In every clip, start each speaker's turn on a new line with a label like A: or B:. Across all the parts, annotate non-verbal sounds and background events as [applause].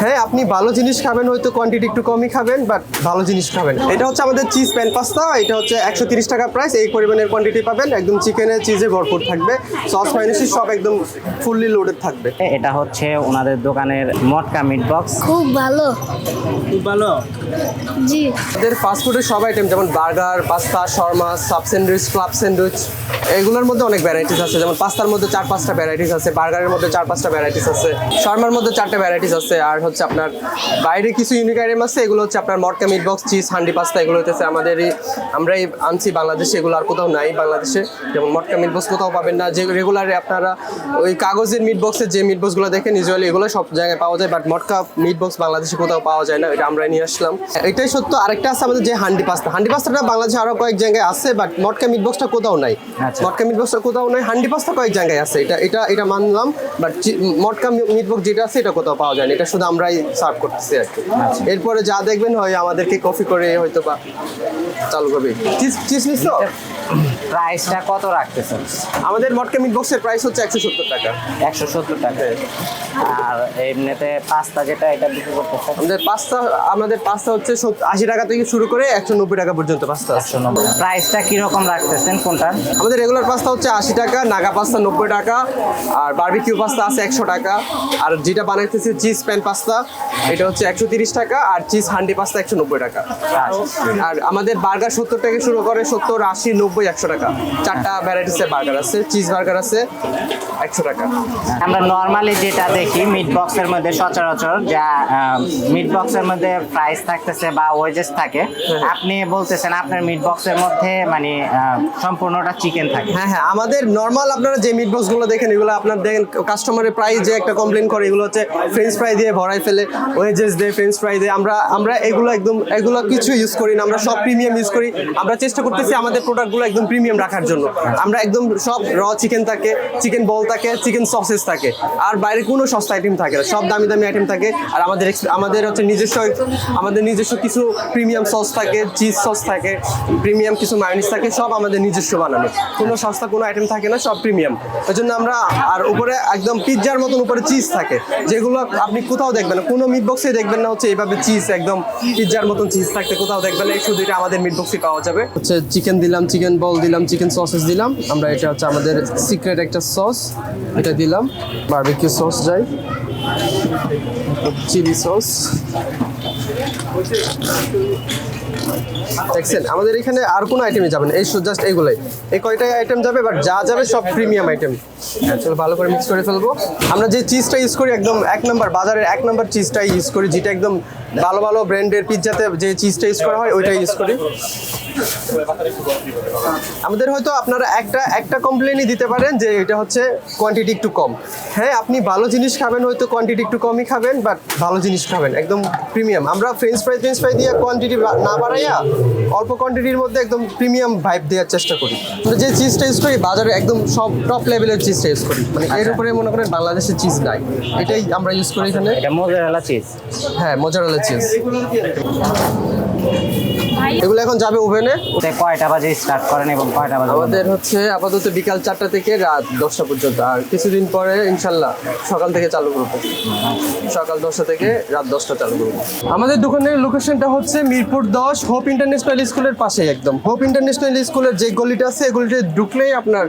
A: হ্যাঁ আপনি ভালো জিনিস খাবেন হয়তো কোয়ান্টিটি একটু কমই খাবেন বাট ভালো জিনিস খাবেন। এটা হচ্ছে আমাদের চিজ প্যান পাস্তা এটা হচ্ছে একশো তিরিশ টাকা প্রাইস এই পরিমাণের কোয়ান্টিটি পাবেন। একদম চিকেনে চিজে ভরপুর থাকবে। সস মাইনাসি সব একদম ফুললি লোডেড থাকবে।
B: এটা হচ্ছে ওনাদের দোকানের মটকা মিট বক্স
C: খুব ভালো।
B: খুব ভালো।
C: জি।
A: আমাদের ফাস্টফুডের সব আইটেম যেমন burger pasta shawarma sub sandwich club sandwich এগুলোর মধ্যে অনেক ভ্যারাইটিস আছে। যেমন পাস্তার মধ্যে চার পাঁচটা ভ্যারাইটিস আছে বার্গারের মধ্যে চার পাঁচটা ভ্যারাইটিস আছে শর্মার মধ্যে চারটে ভ্যারাইটিস আছে আর হচ্ছে আপনার বাইরে কিছু ইউনিক আইটেম আছে এগুলো হচ্ছে আপনার matka meat box cheese handi pasta এগুলো হচ্ছে আমাদেরই। আমরাই আনছি বাংলাদেশে এগুলো আর কোথাও নাই বাংলাদেশে। যেমন মটকা মিট বক্স কোথাও পাবেন না। যে রেগুলারে আপনারা ওই কাগজের মিট বক্সের যে মিট বক্সগুলো দেখেন ইউজুয়ালি এগুলো সব জায়গায় পাওয়া যায় বাট মটকা মিট বক্স বাংলাদেশে কোথাও পাওয়া যায় না এটা আমরা নিয়ে আসলাম। এটাই সত্য আরেকটা আছে আমাদের যে হান্ডি পাস্তা। হান্ডি পাস্তাটা বাংলাদেশে আরও কয়েক জায়গায় আছে বাট মটকা মিট বক্সটা কোথাও নাই।
B: আচ্ছা।
A: মটকা মিট বক্সটা কোথাও নাই হান্ডি পাস্তা কয়েক জায়গায় আছে। এটা এটা এটা মানলাম বাট মটকা মিট বক্স যেটা আছে এটা কোথাও পাওয়া যায় না। এটা শুধু আমরাই সার্ভ করতেছি আর কি।
B: আচ্ছা।
A: এরপরে যা দেখবেন হয় আমাদেরকে কফি করে হয়তো বা চালু করবে। চিজ চিজ নিছো
B: প্রাইসটা কত রাখতেছেন?
A: আমাদের মটকা মিট বক্সের প্রাইস হচ্ছে একশো সত্তর টাকা।
B: একশো সত্তর টাকা। আর এমনিতে পাস্তা যেটা এটা বিক্রি করতেছেন?
A: আমাদের পাস্তা আমাদের পাস্তা হচ্ছে আশি টাকা থেকে শুরু করে একশো নব্বই টাকা পর্যন্ত পাস্তা
B: একশো নব্বই। প্রাইসটা কীরকম রাখতেছেন? কোনটা
A: আমাদের রেগুলার পাস্তা হচ্ছে আশি টাকা নাগা পাস্তা নব্বই টাকা আর বারবিকিউ পাস্তা আছে একশো টাকা আর যেটা বানাইতেছি চিজ প্যান পাস্তা এটা হচ্ছে একশো তিরিশ টাকা, আর চিজ হান্ডি পাস্তা একশো নব্বই টাকা। আর আমাদের বার্গার সত্তর থেকে শুরু করে সত্তর, আশি, নব্বই, একশো টাকা। চারটা ভ্যারাইটিসের বার্গার আছে চিজ বার্গার আছে। একশো টাকা।
B: আমরা নর্মালি যেটা দেখি মিট বক্সের মধ্যে সচরাচর যা মিট বক্সের মধ্যে প্রাইস থাকতেছে বা ওয়েজেস থাকে আপনি বলতেছেন আপনার মিট বক্সের মধ্যে মানে সম্পূর্ণটা চিকেন থাকে।
A: হ্যাঁ হ্যাঁ আমাদের নর্মাল আপনারা যে মিট বক্সগুলো দেখেন এগুলো আপনার দেখেন কাস্টমারের প্রাইস যে একটা কমপ্লেন করে এগুলো হচ্ছে ফ্রেঞ্চ ফ্রাই দিয়ে ভরাই ফেলে ওয়েজেস দিয়ে ফ্রেঞ্চ ফ্রাই দিয়ে আমরা আমরা এগুলো একদম এগুলো কিছু ইউজ করি না আমরা সব প্রিমিয়াম ইউজ করি। আমরা চেষ্টা করতেছি আমাদের প্রোডাক্টগুলো একদম প্রিমিয়াম রাখার জন্য। আমরা একদম সব র চিকেন থাকে চিকেন বল থাকে চিকেন সসেস থাকে। আর বাইরে কোনো সস্তা আইটেম থাকে না, সব দামি দামি আইটেম থাকে। আর আমাদের আমাদের হচ্ছে নিজস্ব আমাদের নিজস্ব কিছু প্রিমিয়াম সস থাকে চিজ সস থাকে প্রিমিয়াম কিছু মায়োনিজ থাকে, সব আমাদের নিজস্ব বানানো। কোনো সস্তা কোনো আইটেম থাকে না, সব প্রিমিয়াম ওই জন্য আমরা, আর উপরে একদম পিৎজার মতন উপরে চিজ থাকে, যেগুলো আপনি কোথাও দেখবেন না। কোনো মিট বক্সে দেখবেন না হচ্ছে এইভাবে চিজ একদম পিৎজার মতন চিজ থাকতে কোথাও দেখবেন না, এই শুধু এটা আমাদের মিট বক্সে পাওয়া যাবে। হচ্ছে চিকেন দিলাম চিকেন বল দিলাম চিকেন সসেস দিলাম। আমরা এটা হচ্ছে আমাদের সিক্রেট একটা সস এটা দিলাম। বারবিকিউ সস যাই। চিলি সস দেখছেন আমাদের এখানে আর কোনো আইটেমই যাবে না। এই জাস্ট এইগুলাই এই কয়টাই আইটেম যাবে বাট যা যাবে সব প্রিমিয়াম আইটেম চলো ভালো করে মিক্স করে ফেলব। আমরা যে চিজটা ইউজ করি একদম এক নম্বর বাজারের এক নম্বর চিজটাই ইউজ করি, যেটা একদম ভালো ভালো ব্র্যান্ডের পিৎজাতে যে চিজটা ইউজ করা হয়, ওইটাই ইউজ করি। আমাদের হয়তো আপনারা একটা একটা কমপ্লেনই দিতে পারেন যে এটা হচ্ছে কোয়ান্টিটি একটু কম। হ্যাঁ আপনি ভালো জিনিস খাবেন হয়তো কোয়ান্টিটি একটু কমই খাবেন বাট ভালো জিনিস খাবেন একদম প্রিমিয়াম আমরা ফ্রেঞ্চ ফ্রাই ফ্রেঞ্চ ফ্রাই দিয়ে কোয়ান্টিটি না বাড়াইয়া অল্প কোয়ান্টিটির মধ্যে একদম প্রিমিয়াম ভাইব দেওয়ার চেষ্টা করি। আমরা যে চিজটা ইউজ করি বাজারে একদম সব টপ লেভেলের চিজটা ইউজ করি। মানে এর উপরে মনে করেন বাংলাদেশের চিজ নাই। এটাই আমরা ইউজ করি এখানে।
B: এটা মোজারেলা চিজ
A: হ্যাঁ মজারালা চিজ এগুলো এখন যাবে ওভেনে?
B: কয়টা বাজে স্টার্ট করেন এবং কয়টা বাজে
A: আমাদের হচ্ছে আপাতত বিকাল চারটা থেকে রাত দশটা পর্যন্ত। আর কিছুদিন পরে ইনশাল্লাহ সকাল থেকে চালু করব। সকাল দশটা থেকে রাত দশটা চালু করব। আমাদের দোকানের লোকেশনটা হচ্ছে মিরপুর দশ হোপ ইন্টারন্যাশনাল স্কুলের পাশে একদম। হোপ ইন্টারন্যাশনাল স্কুলের যে গলিটা আছে এই গলিতে ঢুকলেই আপনার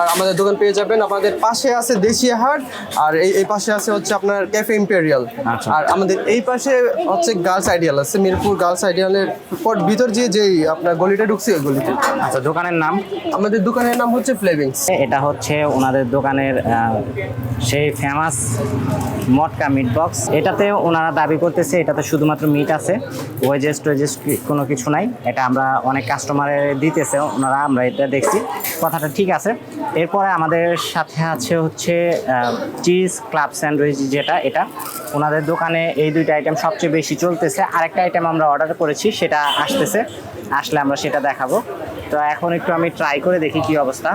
A: আর আমাদের দোকান পেয়ে যাবেন। আমাদের পাশে আছে দেশিয়া হাট আর এই এই পাশে আছে হচ্ছে আপনার ক্যাফে ইম্পেরিয়াল।
B: আচ্ছা।
A: আর আমাদের এই পাশে হচ্ছে গার্লস আইডিয়াল আছে মিরপুর গার্লস আইডিয়ালের পর ভিতর যে যেই আপনার গলিটা ঢুকছে ওই গলিতে।
B: আচ্ছা দোকানের নাম?
A: আমাদের দোকানের নাম হচ্ছে ফ্লেভিংস
B: এটা হচ্ছে ওনাদের দোকানের সেই ফেমাস মটকা মিট বক্স এটাতে ওনারা দাবি করতেছে এটাতে শুধুমাত্র মিট আছে ওয়েজেস টোয়েজেস কোনো কিছু নাই। এটা আমরা অনেক কাস্টমারে দিতেছে ওনারা আমরা এটা দেখছি। কথাটা ঠিক আছে। এরপরে আমাদের সাথে আছে হচ্ছে চিজ ক্লাব স্যান্ডউইচ যেটা এটা। ওনাদের দোকানে এই দুইটা আইটেম সবচেয়ে বেশি চলতেছে। আরেকটা আইটেম আমরা অর্ডার করেছি সেটা আসতেছে। আসলে আমরা সেটা দেখাবো। তো এখন একটু আমি ট্রাই করে দেখি কি অবস্থা।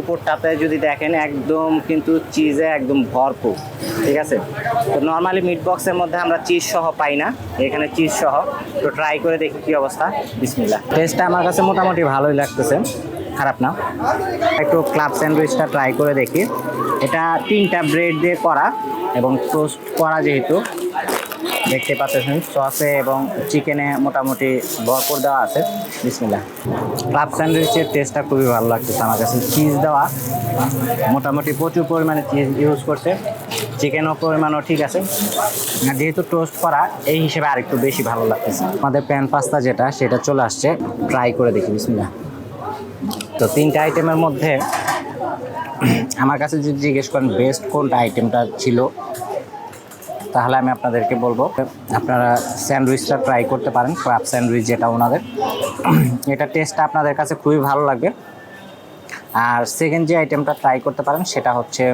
B: উপরটাতে যদি দেখেন, একদম কিন্তু চিজে একদম ভরপুর, ঠিক আছে? তো নর্মালি মিট বক্সের মধ্যে আমরা চিজ সহ পাই না, এখানে চিজ সহ। তো ট্রাই করে দেখি কি অবস্থা। বিসমিল্লা টেস্টটা আমার কাছে মোটামুটি ভালোই লাগতেছে, খারাপ না। একটু ক্লাব স্যান্ডউইচটা ট্রাই করে দেখি। এটা তিনটা ব্রেড দিয়ে করা এবং টোস্ট করা যেহেতু দেখতে পাচ্ছেন, সসে এবং চিকেনে মোটামুটি ভরপুর দেওয়া আছে। বিসমিল্লা ক্লাব স্যান্ডউইচের টেস্টটা খুবই ভালো লাগতেছে আমার কাছে। চিজ দেওয়া, মোটামুটি প্রচুর পরিমাণে চিজ ইউজ করছে। চিকেনও পরিমাণও ঠিক আছে। যেহেতু টোস্ট করা, এই হিসেবে আরেকটু বেশি ভালো লাগতেছে। আমাদের প্যান পাস্তা যেটা, সেটা চলে আসছে। ট্রাই করে দেখি বিসমিল্লা তো তিনটা আইটেমের মধ্যে, আমার কাছে যদি জিজ্ঞেস করেন বেস্ট কোনটা আইটেমটা ছিল? তাহলে আমি আপনাদেরকে বলব, আপনারা স্যান্ডউইচটা ট্রাই করতে পারেন ক্রাব স্যান্ডউইচ যেটা ওনাদের। [clears throat] এটা টেস্টটা আপনাদের কাছে খুবই ভালো লাগবে। আর সেকেন্ড যে আইটেমটা ট্রাই করতে পারেন, সেটা হচ্ছে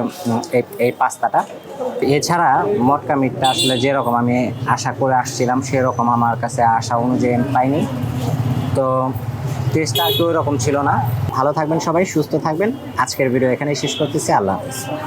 B: এই এই পাস্তাটা। এছাড়া মটকা মিটটা আসলে যেরকম আমি আশা করে আসছিলাম, সেরকম আমার কাছে আশা অনুযায়ী পাইনি। তো টেস্টটা আর কি ওই রকম ছিল না। ভালো থাকবেন সবাই, সুস্থ থাকবেন। আজকের ভিডিও এখানেই শেষ করতেছি। আল্লাহ হাফিজ।